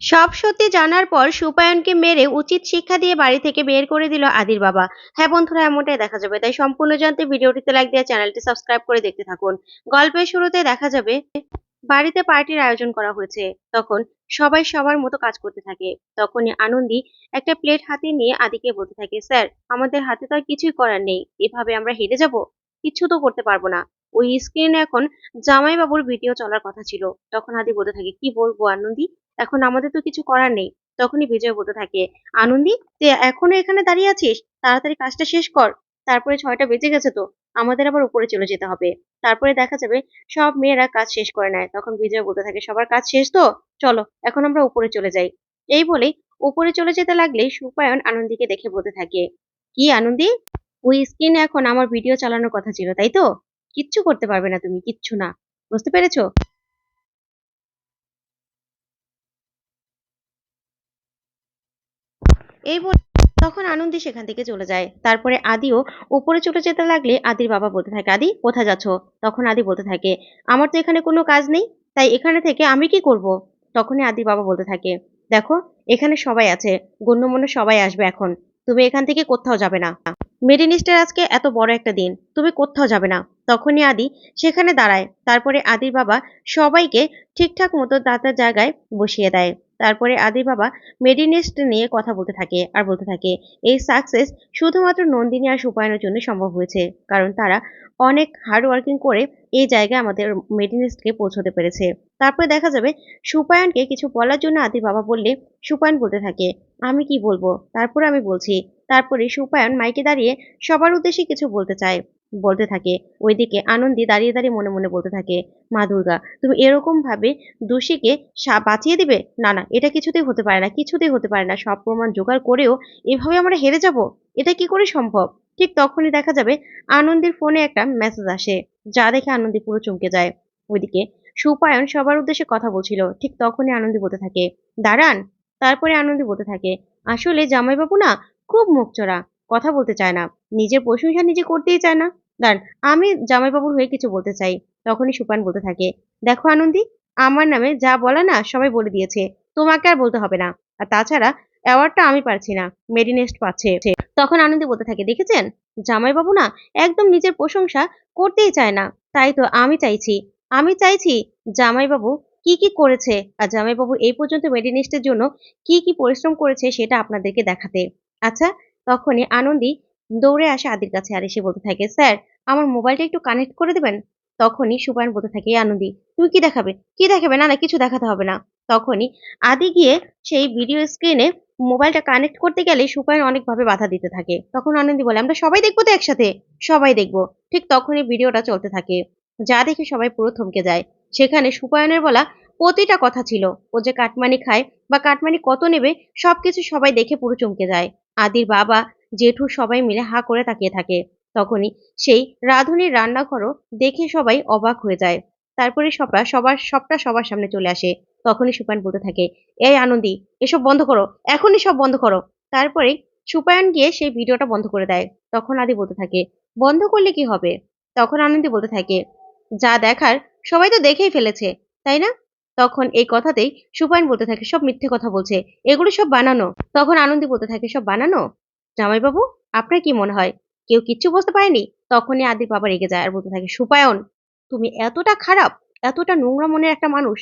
সব সত্যি জানার পর সুপায়নকে মেরে উচিত শিক্ষা দিয়ে বাড়ি থেকে বের করে দিল আদির বাবা। হ্যাঁ বন্ধুরা, এমনটাই দেখা যাবে। তাই সম্পূর্ণ জানতে ভিডিওটিতে লাইক দিয়ে চ্যানেলটি সাবস্ক্রাইব করে দেখতে থাকুন। গল্পের শুরুতে দেখা যাবে, বাড়িতে পার্টির আয়োজন করা হয়েছে। তখন সবাই সবার মতো কাজ করতে থাকে। তখনই আনন্দি একটা প্লেট হাতে নিয়ে আদিকে বলতে থাকে, স্যার, আমাদের হাতে তো আর কিছুই করার নেই। এভাবে আমরা হেরে যাব? কিচ্ছু তো করতে পারব না। ওই স্ক্রিনে এখন জামাইবাবুর ভিডিও চলার কথা ছিল। তখন আদি বলতে থাকে, কি বলব আনন্দি? এখন আমাদের তো কিছু করার নেই। তখনই বিজয় বলতে থাকে, আনন্দি, তুই এখনও এখানে দাঁড়িয়ে আছিস? তাড়াতাড়ি কাজটা শেষ কর। তারপরে ছয়টা বেজে গেছে তো, আমাদের আবার উপরে চলে যেতে হবে। তারপরে দেখা যাবে সব মেয়েরা কাজ শেষ করে নেয়। তখন বিজয় বলতে থাকে, সবার কাজ শেষ তো? চলো, এখন আমরা উপরে চলে যাই। এই বলে উপরে চলে যেতে লাগলেই সুপায়ন আনন্দীকে দেখে বলতে থাকে, কি আনন্দি? ওই স্ক্রিনে এখন আমার ভিডিও চালানোর কথা ছিল, তাই তো? কিচ্ছু করতে পারবে না তুমি, কিচ্ছু না। বুঝতে পেরেছ? এই তখন আনন্দি সেখান থেকে চলে যায়। তারপরে আদিও উপরে চলে যেতে লাগলে আদির বাবা বলতে থাকে, আদি, কোথায় যাচ্ছ? তখন আদি বলতে থাকে, আমার তো এখানে কোনো কাজ নেই, তাই এখানে থেকে আমি কি করব? তখনই আদির বাবা বলতে থাকে, দেখো, এখানে সবাই আছে, গণ্যমান্য সবাই আসবে এখন। তুমি এখান থেকে কোথাও যাবে না। মেডিনিস্টের আজকে এত বড় একটা দিন, তুমি কোথাও যাবে না। তখনই আদি সেখানে দাঁড়ায়। তারপরে আদির বাবা সবাইকে ঠিকঠাক মতো দাদার জায়গায় বসিয়ে দেয়। তারপরে আদির বাবা মেডিনেস্ট নিয়ে কথা বলতে থাকে আর বলতে থাকে, এই সাকসেস শুধুমাত্র নন্দিনী আর সুপায়নের জন্য সম্ভব হয়েছে, কারণ তারা অনেক হার্ড ওয়ার্কিং করে এই জায়গায় আমাদের মেডিনেস্টকে পৌঁছতে পেরেছে। তারপরে দেখা যাবে সুপায়নকে কিছু বলার জন্য আদির বাবা বললে, সুপায়ন বলতে থাকে, আমি কি বলব? তারপরে আমি বলছি, তারপরে সুপায়ন মাইকে দাঁড়িয়ে সবার উদ্দেশ্যে কিছু বলতে চায়। বলতে থাকে। ওইদিকে আনন্দি দাঁড়িয়ে দাঁড়িয়ে মনে মনে বলতে থাকে, মা দুর্গা, তুমি এরকম ভাবে দোষীকে বাঁচিয়ে দিবে? না না, এটা কিছুতেই হতে পারে না, কিছুতেই হতে পারে না। সব প্রমাণ জোগাড় করেও এভাবে আমরা হেরে যাব? এটা কি করে সম্ভব? ঠিক তখনই দেখা যাবে আনন্দের ফোনে একটা মেসেজ আসে, যা দেখে আনন্দি পুরো চমকে যায়। ওইদিকে সুপায়ন সবার উদ্দেশ্যে কথা বলছিল, ঠিক তখনই আনন্দি বলতে থাকে, দাঁড়ান। তারপরে আনন্দি বলতে থাকে, আসলে জামাইবাবু না খুব মুখ চড়া কথা বলতে চায় না। নিজের প্রশংসা নিজে করতেই চায় না। দাঁড়ান, আমি জামাইবাবুর হয়ে কিছু বলতে চাই। তখনই সুপান বলতে থাকে, দেখো আনন্দি, আমার নামে যা বলে না সবাই বলে দিয়েছে। তোমাকে আর বলতে হবে না। আর তাছাড়া অ্যাওয়ার্ডটা আমি পারছি না। মেডিনেস্ট পাচ্ছে তখন আনন্দি বলতে থাকে, দেখেছেন? জামাইবাবু না একদম নিজের প্রশংসা করতেই চায় না। তাই তো আমি চাইছি। আমি চাইছি জামাইবাবু কি কি করেছে আর জামাইবাবু এই পর্যন্ত মেডিনেস্টের জন্য কি কি পরিশ্রম করেছে সেটা আপনাদেরকে দেখাতে। আচ্ছা তখনই আনন্দি দৌড়ে আসে আদির কাছে আর এসে বলতে থাকে, স্যার, আমার মোবাইলটা একটু কানেক্ট করে দেবেন? তখনই সুপায়ন বলতে থাকে আনন্দি, তুমি কি দেখাবে? কি দেখাবে? না না, কিছু দেখাতে হবে না। তখনই আদি গিয়ে সেই ভিডিও স্ক্রিনে মোবাইলটা কানেক্ট করতে গেলে সুপায়ন অনেকভাবে বাধা দিতে থাকে। তখন আনন্দি বলে, আমরা সবাই দেখব তো একসাথে? সবাই দেখব। ঠিক তখনই ভিডিওটা চলতে থাকে। যা দেখে সবাই পুরো থমকে যায়। সেখানে সুপায়নের বলা প্রতিটা কথা ছিল। ও যে কাটমানি খায় বা কাটমানি কত নেবে, সবকিছু সবাই দেখে পুরো চমকে যায়। আদির বাবা জেঠু সবাই মিলে হা করে তাকিয়ে থাকে। তখনই সেই রাঁধুনির রান্নাঘরও দেখে সবাই অবাক হয়ে যায়। তারপরে সবটা সবার সবটা সবার সামনে চলে আসে। তখনই সুপায়ন বলতে থাকে, এই আনন্দি, এসব বন্ধ করো, এখনই সব বন্ধ করো। তারপরে সুপায়ন গিয়ে সেই ভিডিওটা বন্ধ করে দেয়। তখন আদি বলতে থাকে, বন্ধ করলে কি হবে? তখন আনন্দি বলতে থাকে, যা দেখার সবাই তো দেখেই ফেলেছে, তাই না? তখন এই কথাতেই সুপায়ন বলতে থাকে, সব মিথ্যে কথা বলছে। এগুলো সব বানানো? তখন আনন্দি বলতে থাকে, সব বানানো? জামাইবাবু, আপনার কি মনে হয়? কেউ কিচ্ছু বুঝতে পারেনি? তখনই আদির বাবা রেগে যায় আর বলতে থাকে, সুপায়ন, তুমি এতটা খারাপ, এতটা নোংরা মনের একটা মানুষ।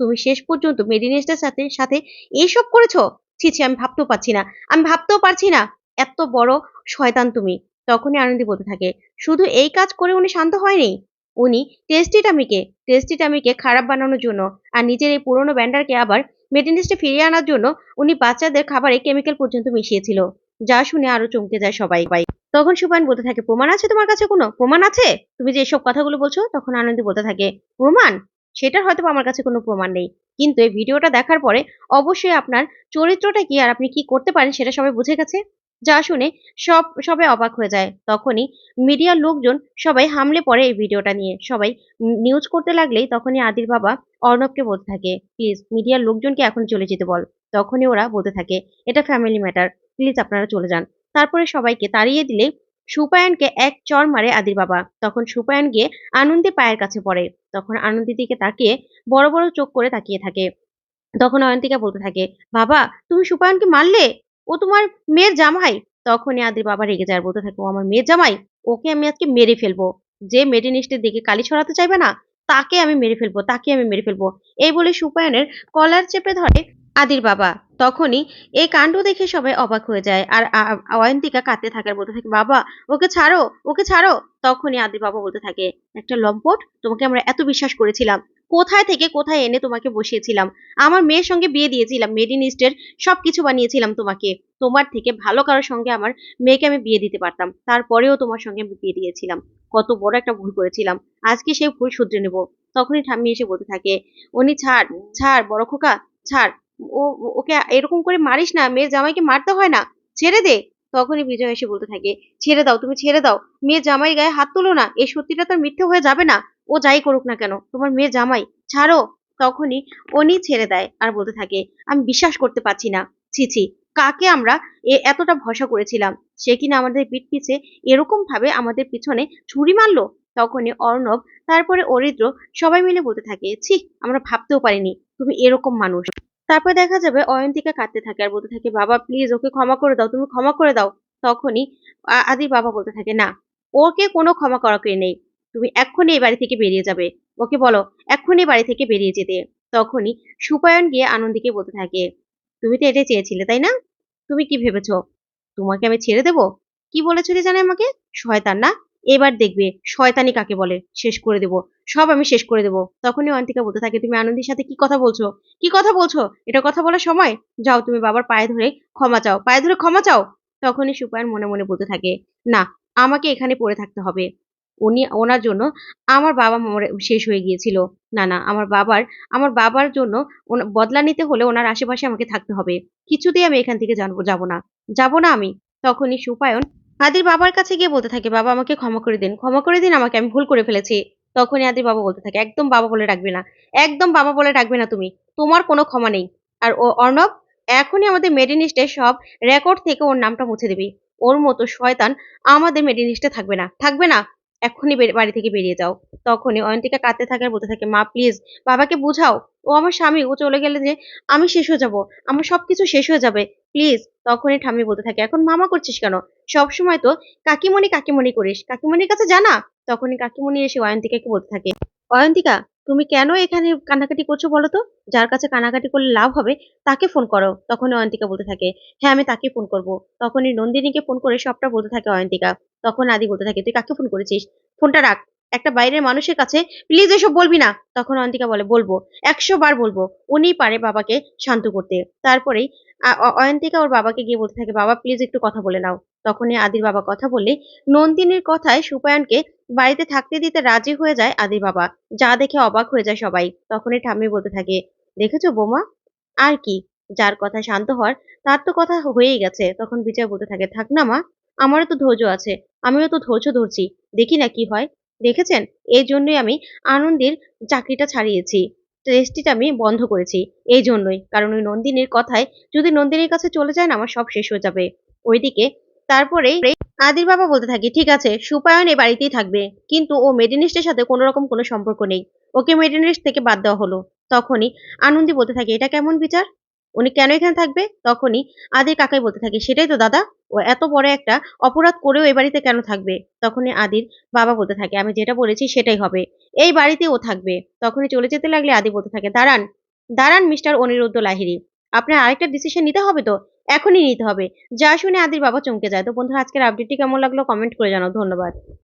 তুমি শেষ পর্যন্ত মেডিনেস্টের সাথে সাথে এইসব করেছ? ছি ছি, আমি ভাবতেও পারছি না, আমি ভাবতেও পারছি না, এত বড় শয়তান তুমি। তখনই আনন্দি বলতে থাকে, শুধু এই কাজ করে উনি শান্ত হয়নি? উনি টেস্টি টামিকে টেস্টি টামিকে খারাপ বানানোর জন্য আর নিজের এই পুরনো ব্যান্ডারকে আবার মেডিনেস্টে ফিরিয়ে আনার জন্য উনি বাচ্চাদের খাবারে কেমিক্যাল পর্যন্ত মিশিয়েছিল, যা শুনে আরও চমকে যায় সবাই। তখন সুপায়ন বলতে থাকে, প্রমাণ আছে তোমার কাছে কোনো? প্রমাণ আছে? তুমি যে এসব কথাগুলো বলছো, তখন আনন্দ বলতে থাকে, প্রমাণ? সেটার হয়তো আমার কাছে কোনো প্রমাণ নেই। কিন্তু এই ভিডিওটা দেখার পরে অবশ্যই আপনার চরিত্রটা কি আর আপনি কি করতে পারেন সেটা সবাই বুঝে গেছে। যা শুনে সব, সবাই অবাক হয়ে যায়। তখনই মিডিয়ার লোকজন সবাই হামলে পড়ে এই ভিডিওটা নিয়ে। সবাই নিউজ করতে লাগলেই তখনই আদির বাবা অর্ণবকে বলতে থাকে প্লিজ মিডিয়ার লোকজনকে এখন চলে যেতে বল। তখনই ওরা বলতে থাকে, এটা ফ্যামিলি ম্যাটার প্লিজ আপনারা চলে যান। তারপরে সবাইকে তাড়িয়ে দিলে সুপায়নকে এক চর মারে আদির বাবা। তখন সুপায়ন গিয়ে আনন্দী পায়ের কাছে পড়ে। তখন আনন্দের দিকে তাকিয়ে বড় বড় চোখ করে তাকিয়ে থাকে। তখন অয়ন্তিকা বলতে থাকে, বাবা, তুমি সুপায়নকে মারলে? ও তোমার মেয়ের জামাই। তখনই আদির বাবা রেগে যায়, বলতে থাকে, ও আমার মেয়ের জামাই, ওকে আমি আজকে মেরে ফেলব। যে মেডিনিস্টের দিকে কালি ছড়াতে চাইবে না, তাকে আমি মেরে ফেলব, তাকে আমি মেরে ফেলব। এই বলে সুপায়নের কলার চেপে ধরে আদির বাবা। তখনই এই কাণ্ড দেখে সবাই অবাক হয়ে যায় আর অয়ন্তিকা কাঁদতে থাকে আর বলতে থাকে, বাবা, ওকে ছাড়ো ওকে ছাড়ো। তখনই আদির বাবা বলতে থাকে, একটা লম্পট, তোমাকে আমরা এত বিশ্বাস করেছিলাম। কোথায় থেকে কোথায় এনে তোমাকে বসিয়েছিলাম? আমার মেয়ের সঙ্গে বিয়ে দিয়েছিলাম মেডিনিস্টের সবকিছু বানিয়েছিলাম তোমাকে। তোমার থেকে ভালো কারোর সঙ্গে আমার মেয়েকে আমি বিয়ে দিতে পারতাম, তারপরেও তোমার সঙ্গে আমি বিয়ে দিয়েছিলাম। কত বড় একটা ভুল করেছিলাম। আজকে সেই ভুল শুধরে নেব। তখনই ঠাম্মি এসে বলতে থাকে, উনি ছাড় ছাড় বড় খোকা, ছাড়। ও, ওকে এরকম করে মারিস না, মেয়ের জামাইকে মারতে হয় না। ছেড়ে দে। তখনই বিজয় এসে বলতে থাকে, ছেড়ে দাও, তুমি ছেড়ে দাও। মেয়ের জামাই গায়ে হাত তুলো না। এই সত্যিটা তো মিথ্যে হয়ে যাবে না। ও যাই করুক না কেন, তোমার মেয়ে জামাই, ছাড়ো। তখনই উনি ছেড়ে দেয় আর বলতে থাকে, আমি বিশ্বাস করতে পারছি না। ছি ছি, কাকে আমরা এ এতটা ভরসা করেছিলাম? সে কিনা আমাদের পিঠ পিছে এরকম ভাবে আমাদের পিছনে ছুরি মারলো? তখনই অর্ণব, তারপরে অরিদ্র সবাই মিলে বলতে থাকে, ছি, আমরা ভাবতেও পারিনি তুমি এরকম মানুষ। তারপর দেখা যাবে অয়ন্তিকা কাঁদতে থাকে আর বলতে থাকে, বাবা প্লিজ ওকে ক্ষমা করে দাও, তুমি ক্ষমা করে দাও। তখনই আ- আদির বাবা বলতে থাকে, না, ওকে কোনো ক্ষমা করাকে নেই। তুমি এক্ষুনি এই বাড়ি থেকে বেরিয়ে যাবে। ওকে বলো, এক্ষুনি বাড়ি থেকে বেরিয়ে যেতে। তখনই সুপায়ন গিয়ে আনন্দীকে বলতে থাকে, তুমি তো এটাই চেয়েছিলে, তাই না? তুমি কি ভেবেছো? তোমাকে আমি ছেড়ে দেব? কি বলেছিলে জানে আমাকে? শয়তান না? এবার দেখবে শয়তানি কাকে বলে। শেষ করে দেব। সব আমি শেষ করে দেব। তখনই অন্তিকা বলতে থাকে, তুমি আনন্দীর সাথে কি কথা বলছো? কি কথা বলছো? এটা কথা বলার সময়? যাও তুমি বাবার পায়ে ধরে ক্ষমা চাও, পায়ে ধরে ক্ষমা চাও? তখনই সুপায়ন মনে মনে বলতে থাকে, না, আমাকে এখানে পড়ে থাকতে হবে। উনি, ওনার জন্য আমার বাবা মরে- শেষ হয়ে গিয়েছিল। না না, আমার বাবার আমার বাবার জন্য বদলা নিতে হলে ওনার আশেপাশে আমাকে থাকতে হবে। কিছুতেই আমি এখান থেকে জানব, যাব না। যাব না আমি। তখনই সুপায়ন আদির বাবার কাছে গিয়ে বলতে থাকে, বাবা, আমাকে ক্ষমা করে দিন। ক্ষমা করে দিন আমাকে, আমি ভুল করে ফেলেছি। তখনই আদির বাবা বলতে থাকে, একদম বাবা বলে ডাকবে না। একদম বাবা বলে ডাকবে না তুমি। তোমার কোনো ক্ষমা নেই। আর ও অর্ণব, এখনই আমাদের মেডিনিস্টের সব রেকর্ড থেকে ওর নামটা মুছে দিবি। ওর মতো শয়তান আমাদের মেডিনিস্টে থাকবে না। থাকবে না? এক্ষুনি বাড়ি থেকে বেরিয়ে যাও। তখনই অয়ন্তিকা কাঁদতে থাকে আর বলতে থাকে, মা প্লিজ বাবাকে বুঝাও। ও আমার স্বামী, ও চলে গেলে যে আমি শেষ হয়ে যাব। আমার সবকিছু শেষ হয়ে যাবে। প্লিজ তখনই ঠাম্মি বলতে থাকে, এখন মামা করছিস কেন? সব সময় তো কাকিমণি কাকিমণি করিস। কাকিমণির কাছে জানা? তখনই কাকিমণি এসে অয়ন্তিকাকে বলতে থাকে, অয়ন্তিকা, তুমি কেন এখানে কান্নাকাটি করছ বলো তো? যার কাছে কান্নাকাটি করলে লাভ হবে, তাকে ফোন করো। তখন অয়ন্তিকা বলতে থাকে হ্যাঁ আমি তাকে ফোন করব। তখনই নন্দিনীকে ফোন করে সবটা বলতে থাকে অয়ন্তিকা। তখন আদি বলতে থাকে, তুই কাকে ফোন করেছিস? ফোনটা রাখ। একটা বাইরের মানুষের কাছে প্লিজ এসব বলবি না। তখন অয়ন্তিকা বলে, বলব, একশো বার বলব উনি পারে বাবাকে শান্ত করতে। তারপরেই অয়ন্তিকা ওর বাবাকে গিয়ে বলতে থাকে, বাবা প্লিজ একটু কথা বলে নাও। তখনই আদির বাবা কথা বললে, নন্দিনীর কথায় সুপায়নকে বাড়িতে থাকতে দিতে রাজি হয়ে যায় আদির বাবা। যা দেখে অবাক হয়ে যায় সবাই। তখনই ঠাম্মি বলতে থাকে, দেখেছ বোমা? আর কি? যার কথা শান্ত হওয়ার, তার তো কথা হয়েই গেছে। তখন বিজয় বলতে থাকে, থাক না মা। আমারও তো ধৈর্য আছে, আমিও তো ধৈর্য ধরছি, দেখি না কি হয়। দেখেছেন? এই জন্যই আমি আনন্দের চাকরিটা ছাড়িয়েছি, টেস্টিটা আমি বন্ধ করেছি, এই জন্যই। কারণ ওই নন্দিনীর কথায়, যদি নন্দিনীর কাছে চলে যায় না আমার সব শেষ হয়ে যাবে। ওইদিকে তারপরে আদির বাবা বলতে থাকে, ঠিক আছে, সুপায়ন এই বাড়িতেই থাকবে, কিন্তু ও মেডিনিস্টের সাথে কোনো রকম কোনো সম্পর্ক নেই। ওকে মেডিনিস্ট থেকে বাদ দেওয়া হলো। তখনই আনন্দি বলতে থাকে, এটা কেমন বিচার? উনি কেন এখানে থাকবে? তখনই আদির কাকাই বলতে থাকে, সেটাই তো দাদা, ও এত বড় একটা অপরাধ করেও এই বাড়িতে কেন থাকবে? তখনই আদির বাবা বলতে থাকে, আমি যেটা বলেছি সেটাই হবে। এই বাড়িতে ও থাকবে। তখনই চলে যেতে লাগলে আদি বলতে থাকে, দাঁড়ান দাঁড়ান মিস্টার অনিরুদ্ধ লাহিড়ী, আপনার আরেকটা ডিসিশন নিতে হবে তো? এখনই নিতে হবে। যা শুনে আদির বাবা চমকে যায়। তো বন্ধুরা, আজকের আপডেটটি কেমন লাগল? কমেন্ট করে জানাও। ধন্যবাদ।